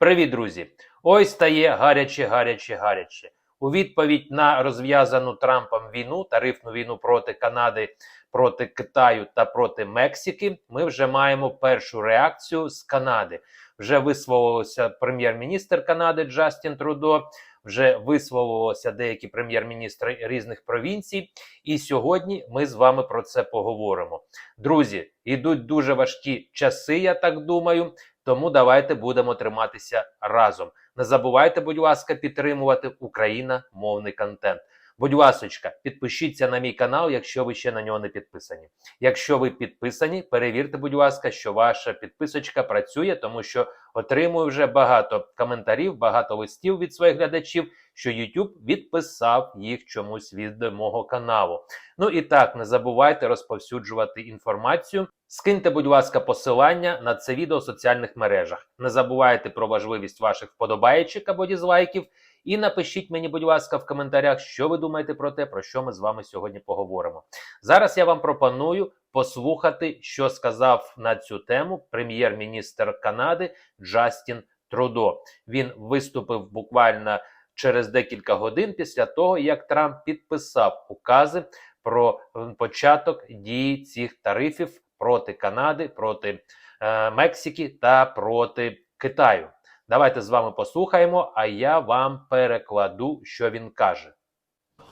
Привіт, друзі! Ой стає гаряче, гаряче, гаряче. У відповідь на розв'язану Трампом війну, тарифну війну проти Канади, проти Китаю та проти Мексики, ми вже маємо першу реакцію з Канади. Вже висловився прем'єр-міністр Канади Джастін Трудо. Вже висловилися деякі прем'єр-міністри різних провінцій, і сьогодні ми з вами про це поговоримо. Друзі, йдуть дуже важкі часи, я так думаю. Тому давайте будемо триматися разом. Не забувайте, будь ласка, підтримувати україномовний контент. Будь ласочка, підпишіться на мій канал, якщо ви ще на нього не підписані. Якщо ви підписані, перевірте, будь ласка, що ваша підписочка працює, тому що отримую вже багато коментарів, багато листів від своїх глядачів, що YouTube відписав їх чомусь від мого каналу. Ну і так, не забувайте розповсюджувати інформацію. Скиньте, будь ласка, посилання на це відео в соціальних мережах. Не забувайте про важливість ваших вподобаєчок або дізлайків. І напишіть мені, будь ласка, в коментарях, що ви думаєте про те, про що ми з вами сьогодні поговоримо. Зараз я вам пропоную послухати, що сказав на цю тему прем'єр-міністр Канади Джастін Трудо. Він виступив буквально через декілька годин після того, як Трамп підписав укази про початок дії цих тарифів проти Канади, проти е, Мексики та проти Китаю. Давайте з вами послухаємо, а я вам перекладу, що він каже.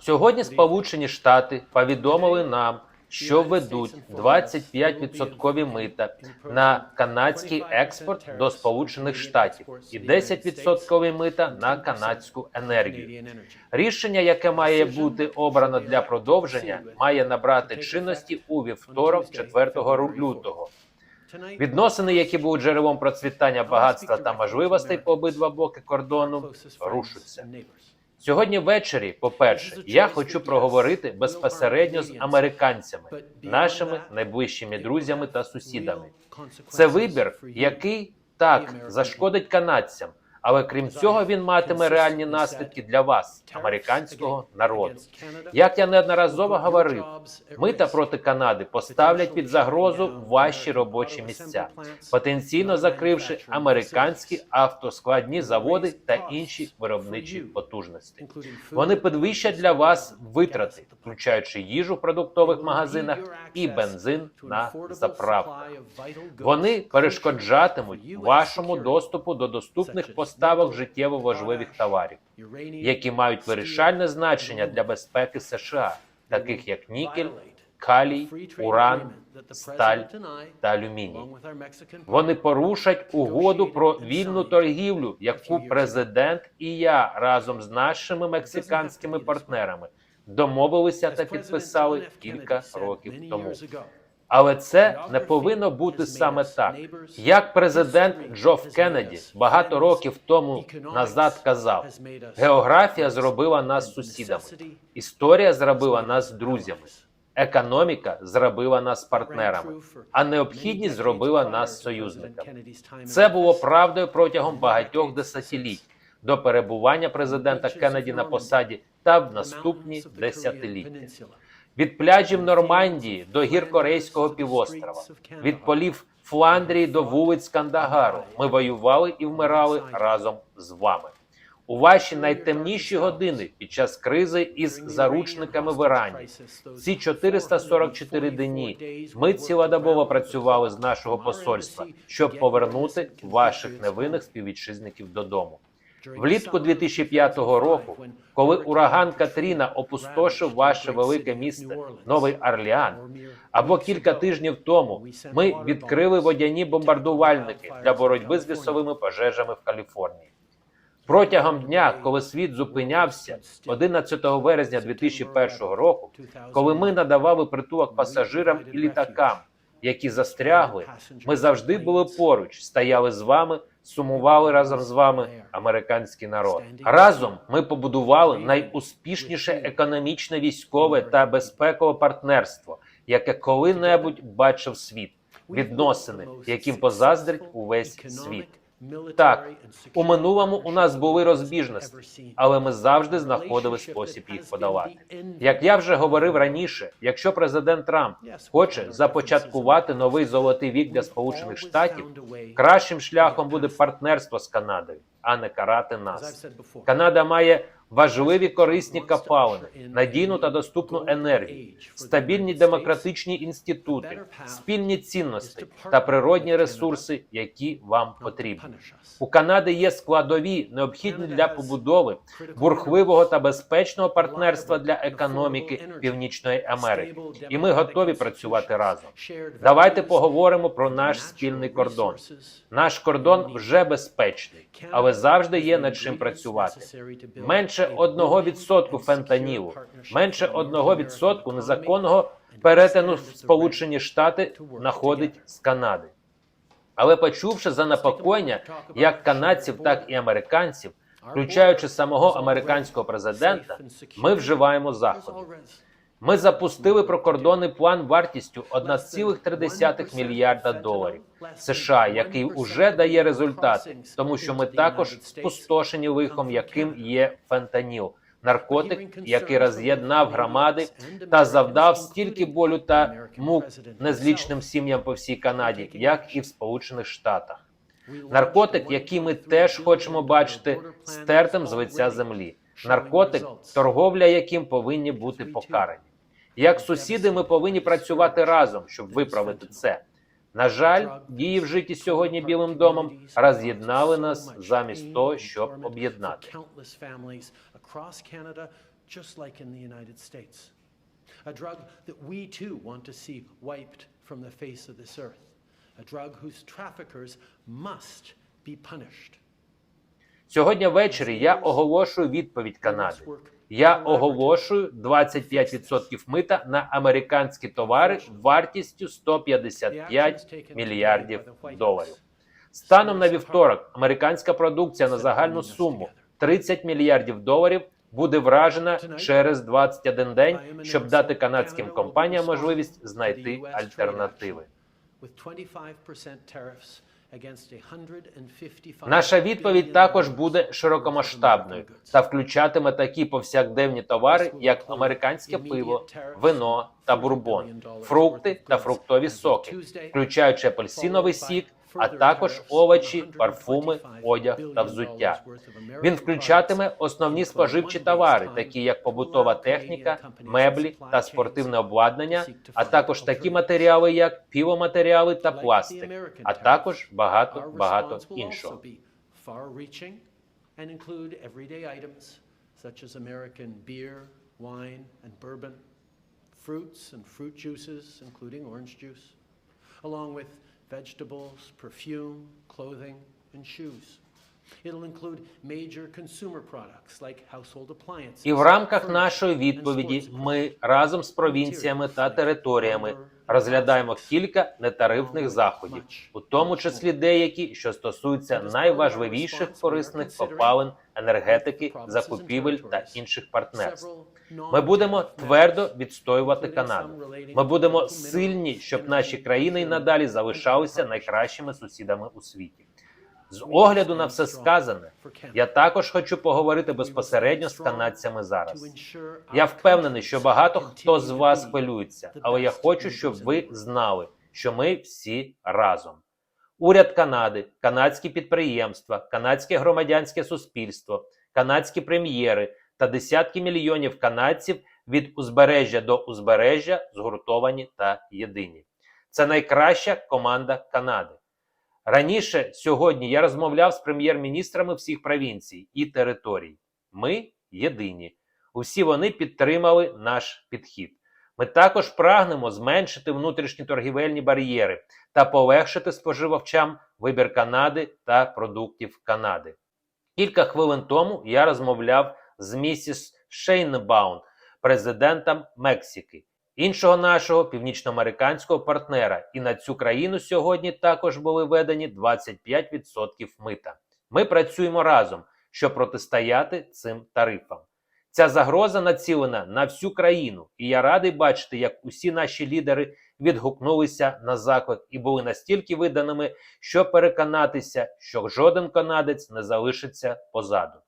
Сьогодні Сполучені Штати повідомили нам, що ведуть 25% мита на канадський експорт до Сполучених Штатів і 10% мита на канадську енергію. Рішення, яке має бути обрано для продовження, має набрати чинності у вівторок, 4 лютого. Відносини, які будуть джерелом процвітання багатства та можливостей по обидва боки кордону, рушуться. Сьогодні ввечері, по-перше, я хочу проговорити безпосередньо з американцями, нашими найближчими друзями та сусідами. Це вибір, який так зашкодить канадцям, але крім цього, він матиме реальні наслідки для вас, американського народу. Як я неодноразово говорив, мита проти Канади поставлять під загрозу ваші робочі місця, потенційно закривши американські автоскладні заводи та інші виробничі потужності. Вони підвищать для вас витрати, включаючи їжу в продуктових магазинах і бензин на заправках. Вони перешкоджатимуть вашому доступу до доступних поставок життєво важливих товарів, які мають вирішальне значення для безпеки США, таких як нікель, калій, уран, сталь та алюміній. Вони порушать угоду про вільну торгівлю, яку президент і я разом з нашими мексиканськими партнерами домовилися та підписали кілька років тому. Але це не повинно бути саме так. Як президент Джоф Кеннеді багато років тому назад казав: географія зробила нас сусідами, історія зробила нас друзями, економіка зробила нас партнерами, а необхідність зробила нас союзниками. Це було правдою протягом багатьох десятиліть до перебування президента Кеннеді на посаді та в наступні десятиліття. Від пляжів Нормандії до гір Корейського півострова, від полів Фландрії до вулиць Кандагару. Ми воювали і вмирали разом з вами. У ваші найтемніші години під час кризи із заручниками в Ірані. Ці 444 дні ми цілодобово працювали з нашого посольства, щоб повернути ваших невинних співвітчизників додому. Влітку 2005 року, коли ураган Катріна опустошив ваше велике місто Новий Орлеан, або кілька тижнів тому ми відкрили водяні бомбардувальники для боротьби з лісовими пожежами в Каліфорнії. Протягом дня, коли світ зупинявся, 11 березня 2001 року, коли ми надавали притулок пасажирам і літакам, які застрягли, ми завжди були поруч, стояли з вами, сумували разом з вами американський народ. Разом ми побудували найуспішніше економічне, військове та безпекове партнерство, яке коли-небудь бачив світ, відносини, яким позаздрить увесь світ. Так, у минулому у нас були розбіжності, але ми завжди знаходили спосіб їх подолати. Як я вже говорив раніше, якщо президент Трамп хоче започаткувати новий золотий вік для Сполучених Штатів, кращим шляхом буде партнерство з Канадою, а не карати нас. Канада має важливі корисні копалини, надійну та доступну енергію, стабільні демократичні інститути, спільні цінності та природні ресурси, які вам потрібні. У Канади є складові, необхідні для побудови бурхливого та безпечного партнерства для економіки Північної Америки, і ми готові працювати разом. Давайте поговоримо про наш спільний кордон. Наш кордон вже безпечний, але завжди є над чим працювати. Менше 1% фентанілу, менше 1% незаконного перетину Сполучені Штати находить з Канади. Але почувши занепокоєння як канадців, так і американців, включаючи самого американського президента, ми вживаємо заходи. Ми запустили прикордонний план вартістю 1,3 мільярда доларів США, який уже дає результати, тому що ми також спустошені лихом, яким є фентаніл, наркотик, який роз'єднав громади та завдав стільки болю та мук незлічним сім'ям по всій Канаді, як і в Сполучених Штатах. Наркотик, який ми теж хочемо бачити стертим з лиця землі. Наркотик, торговля яким повинні бути покарані. Як сусіди, ми повинні працювати разом, щоб виправити це. На жаль, дії вжиті сьогодні Білим домом роз'єднали нас замість того, щоб об'єднати. A drug that we too want to see wiped from the face of this earth. A drug whose traffickers must be punished. Сьогодні ввечері я оголошую відповідь Канади. Я оголошую 25% мита на американські товари вартістю 155 мільярдів доларів. Станом на вівторок американська продукція на загальну суму 30 мільярдів доларів буде вражена через 21 день, щоб дати канадським компаніям можливість знайти альтернативи. Наша відповідь також буде широкомасштабною та включатиме такі повсякденні товари, як американське пиво, вино та бурбон, фрукти та фруктові соки, включаючи апельсиновий сік, а також овочі, парфуми, одяг та взуття. Він включатиме основні споживчі товари, такі як побутова техніка, меблі та спортивне обладнання, а також такі матеріали, як півоматеріали та пластик, а також багато багато іншого. and include everyday items such as American beer, wine, and bourbon, fruits and fruit juices, including orange juice, along with vegetables, perfume, clothing, and shoes. It'll include major consumer products like household appliances. І в рамках нашої відповіді ми разом з провінціями та територіями розглядаємо кілька нетарифних заходів, у тому числі деякі, що стосуються найважливіших корисних попалин енергетики, закупівель та інших партнерств. Ми будемо твердо відстоювати Канаду. Ми будемо сильні, щоб наші країни і надалі залишалися найкращими сусідами у світі. З огляду на все сказане, я також хочу поговорити безпосередньо з канадцями зараз. Я впевнений, що багато хто з вас хвилюється, але я хочу, щоб ви знали, що ми всі разом. Уряд Канади, канадські підприємства, канадське громадянське суспільство, канадські прем'єри та десятки мільйонів канадців від узбережжя до узбережжя згуртовані та єдині. Це найкраща команда Канади. Раніше сьогодні я розмовляв з прем'єр-міністрами всіх провінцій і територій. Ми єдині. Усі вони підтримали наш підхід. Ми також прагнемо зменшити внутрішні торгівельні бар'єри та полегшити споживачам вибір Канади та продуктів Канади. Кілька хвилин тому я розмовляв з місіс Шейнбаун, президентом Мексики, іншого нашого північноамериканського партнера. І на цю країну сьогодні також були введені 25% мита. Ми працюємо разом, щоб протистояти цим тарифам. Ця загроза націлена на всю країну, і я радий бачити, як усі наші лідери відгукнулися на заклик і були настільки виданими, щоб переконатися, що жоден канадець не залишиться позаду.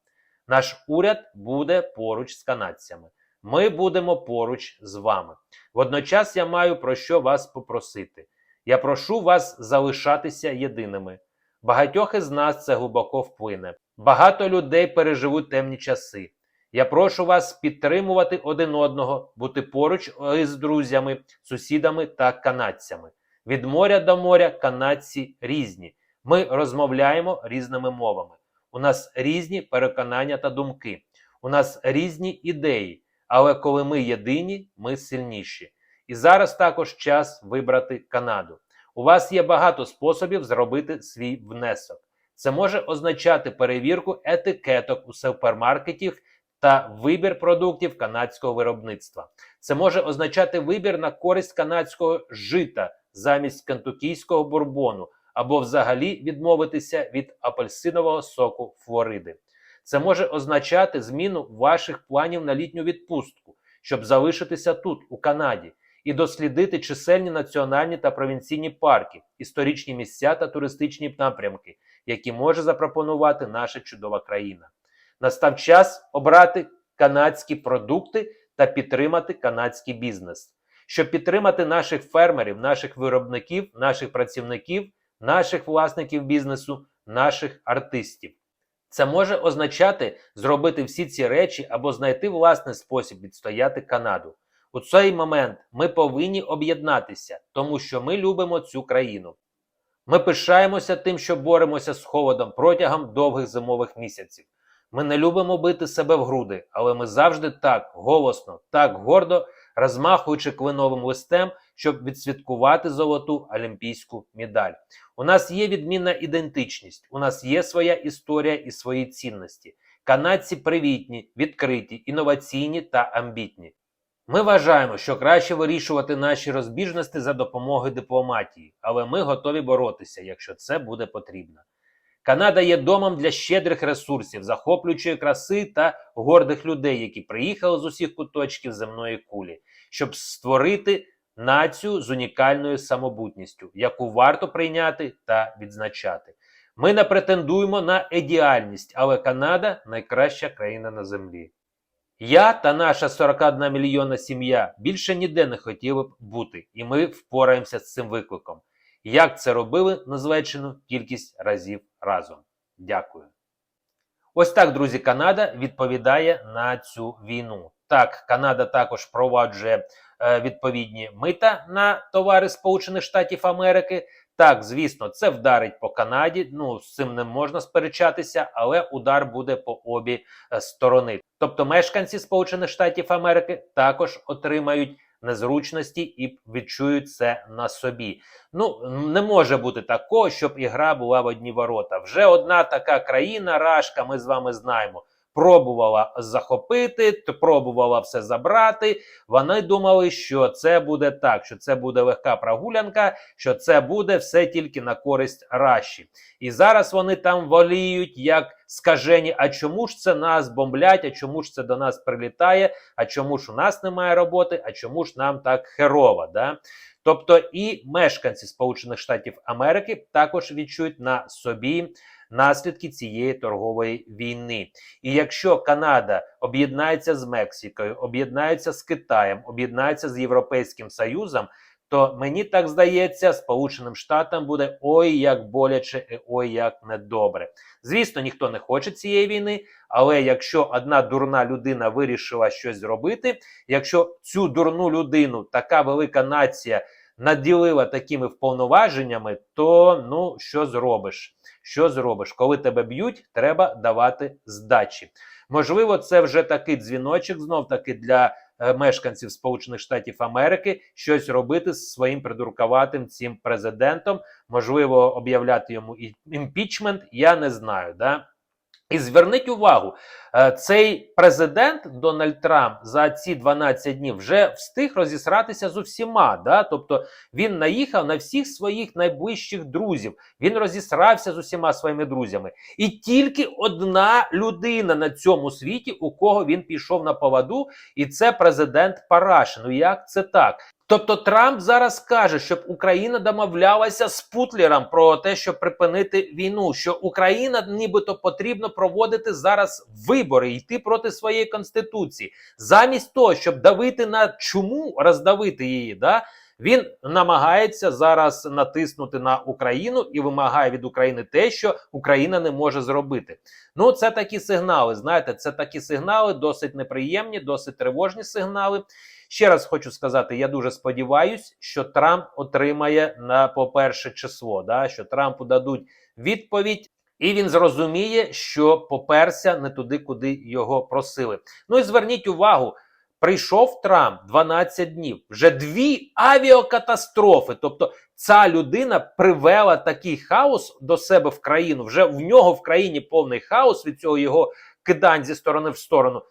Наш уряд буде поруч з канадцями. Ми будемо поруч з вами. Водночас я маю про що вас попросити. Я прошу вас залишатися єдиними. Багатьох із нас це глибоко вплине. Багато людей переживуть темні часи. Я прошу вас підтримувати один одного, бути поруч із друзями, сусідами та канадцями. Від моря до моря канадці різні. Ми розмовляємо різними мовами. У нас різні переконання та думки. У нас різні ідеї. Але коли ми єдині, ми сильніші. І зараз також час вибрати Канаду. У вас є багато способів зробити свій внесок. Це може означати перевірку етикеток у супермаркетів та вибір продуктів канадського виробництва. Це може означати вибір на користь канадського жита замість кентукійського бурбону, або взагалі відмовитися від апельсинового соку Флориди. Це може означати зміну ваших планів на літню відпустку, щоб залишитися тут, у Канаді, і дослідити чисельні національні та провінційні парки, історичні місця та туристичні напрямки, які може запропонувати наша чудова країна. Настав час обрати канадські продукти та підтримати канадський бізнес, щоб підтримати наших фермерів, наших виробників, наших працівників, наших власників бізнесу, наших артистів. Це може означати зробити всі ці речі або знайти власний спосіб відстояти Канаду. У цей момент ми повинні об'єднатися, тому що ми любимо цю країну. Ми пишаємося тим, що боремося з холодом протягом довгих зимових місяців. Ми не любимо бити себе в груди, але ми завжди так голосно, так гордо, розмахуючи клиновим листем, щоб відсвяткувати золоту олімпійську медаль. У нас є відмінна ідентичність, у нас є своя історія і свої цінності. Канадці привітні, відкриті, інноваційні та амбітні. Ми вважаємо, що краще вирішувати наші розбіжності за допомогою дипломатії, але ми готові боротися, якщо це буде потрібно. Канада є домом для щедрих ресурсів, захоплюючої краси та гордих людей, які приїхали з усіх куточків земної кулі, щоб створити націю з унікальною самобутністю, яку варто прийняти та відзначати. Ми не претендуємо на ідеальність, але Канада найкраща країна на землі. Я та наша 41 мільйонна сім'я більше ніде не хотіли б бути, і ми впораємося з цим викликом. Як це робили незвечену кількість разів разом. Дякую. Ось так, друзі, Канада відповідає на цю війну. Так, Канада також впроваджує відповідні мита на товари Сполучених Штатів Америки. Так, звісно, це вдарить по Канаді. Ну з цим не можна сперечатися, але удар буде по обі е, сторони. Тобто, мешканці Сполучених Штатів Америки також отримають незручності і відчують це на собі. Ну не може бути такого, щоб ігра була в одні ворота. Вже одна така країна, Рашка, ми з вами знаємо. Пробувала захопити, пробувала все забрати. Вони думали, що це буде так, що це буде легка прогулянка, що це буде все тільки на користь Раші. І зараз вони там воліють, як скажені, а чому ж це нас бомблять, а чому ж це до нас прилітає, а чому ж у нас немає роботи, а чому ж нам так херово. Да? Тобто і мешканці Сполучених Штатів Америки також відчують на собі наслідки цієї торгової війни. І якщо Канада об'єднається з Мексикою, об'єднається з Китаєм, об'єднається з Європейським Союзом, то мені так здається, Сполученим Штатам буде ой як боляче і ой як недобре. Звісно, ніхто не хоче цієї війни, але якщо одна дурна людина вирішила щось зробити, якщо цю дурну людину така велика нація наділила такими вповноваженнями, то ну що зробиш? Що зробиш? Коли тебе б'ють, треба давати здачі. Можливо, це вже такий дзвіночок знов таки для е, мешканців Сполучених Штатів Америки щось робити з своїм придуркуватим цим президентом. Можливо, об'являти йому імпічмент. Я не знаю. Да? І зверніть увагу, е, цей президент Дональд Трамп за ці 12 днів вже встиг розісратися з усіма. Да? Тобто він наїхав на всіх своїх найближчих друзів. Він розісрався з усіма своїми друзями. І тільки одна людина на цьому світі, у кого він пішов на поводу, і це президент Парашин. Ну як це так? Тобто Трамп зараз каже, щоб Україна домовлялася з Путлером про те, щоб припинити війну, що Україна нібито потрібно проводити зараз вибори, йти проти своєї конституції, замість того, щоб давити на чому роздавити її, да він намагається зараз натиснути на Україну і вимагає від України те, що Україна не може зробити. Ну, це такі сигнали. Знаєте, це такі сигнали, досить неприємні, досить тривожні сигнали. Ще раз хочу сказати: я дуже сподіваюся, що Трамп отримає на по перше число, да, що Трампу дадуть відповідь. І він зрозуміє, що поперся не туди, куди його просили. Ну і зверніть увагу, прийшов Трамп 12 днів, вже дві авіакатастрофи. Тобто ця людина привела такий хаос до себе в країну. Вже в нього в країні повний хаос від цього його кидань зі сторони в сторону.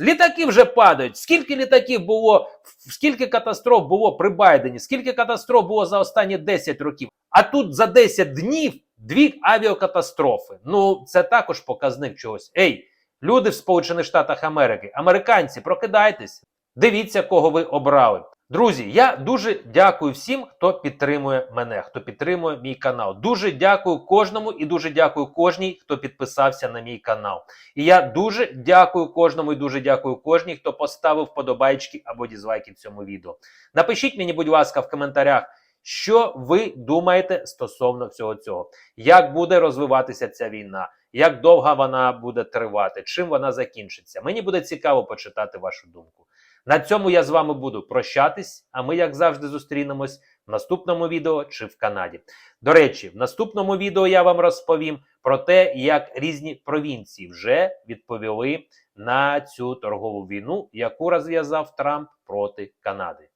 Літаки вже падають. Скільки літаків було, скільки катастроф було при Байдені, скільки катастроф було за останні 10 років. А тут за 10 днів дві авіакатастрофи. Ну, це також показник чогось. Ей, люди в Сполучених Штатах Америки, американці, прокидайтесь, дивіться, кого ви обрали. Друзі, я дуже дякую всім, хто підтримує мене, хто підтримує мій канал. Дуже дякую кожному і дуже дякую кожній, хто підписався на мій канал. І я дуже дякую кожному і дуже дякую кожній, хто поставив вподобайки або дізлайки цьому відео. Напишіть мені, будь ласка, в коментарях, що ви думаєте стосовно всього цього. Як буде розвиватися ця війна? Як довго вона буде тривати? Чим вона закінчиться? Мені буде цікаво почитати вашу думку. На цьому я з вами буду прощатись, а ми, як завжди, зустрінемось в наступному відео чи в Канаді. До речі, в наступному відео я вам розповім про те, як різні провінції вже відповіли на цю торгову війну, яку розв'язав Трамп проти Канади.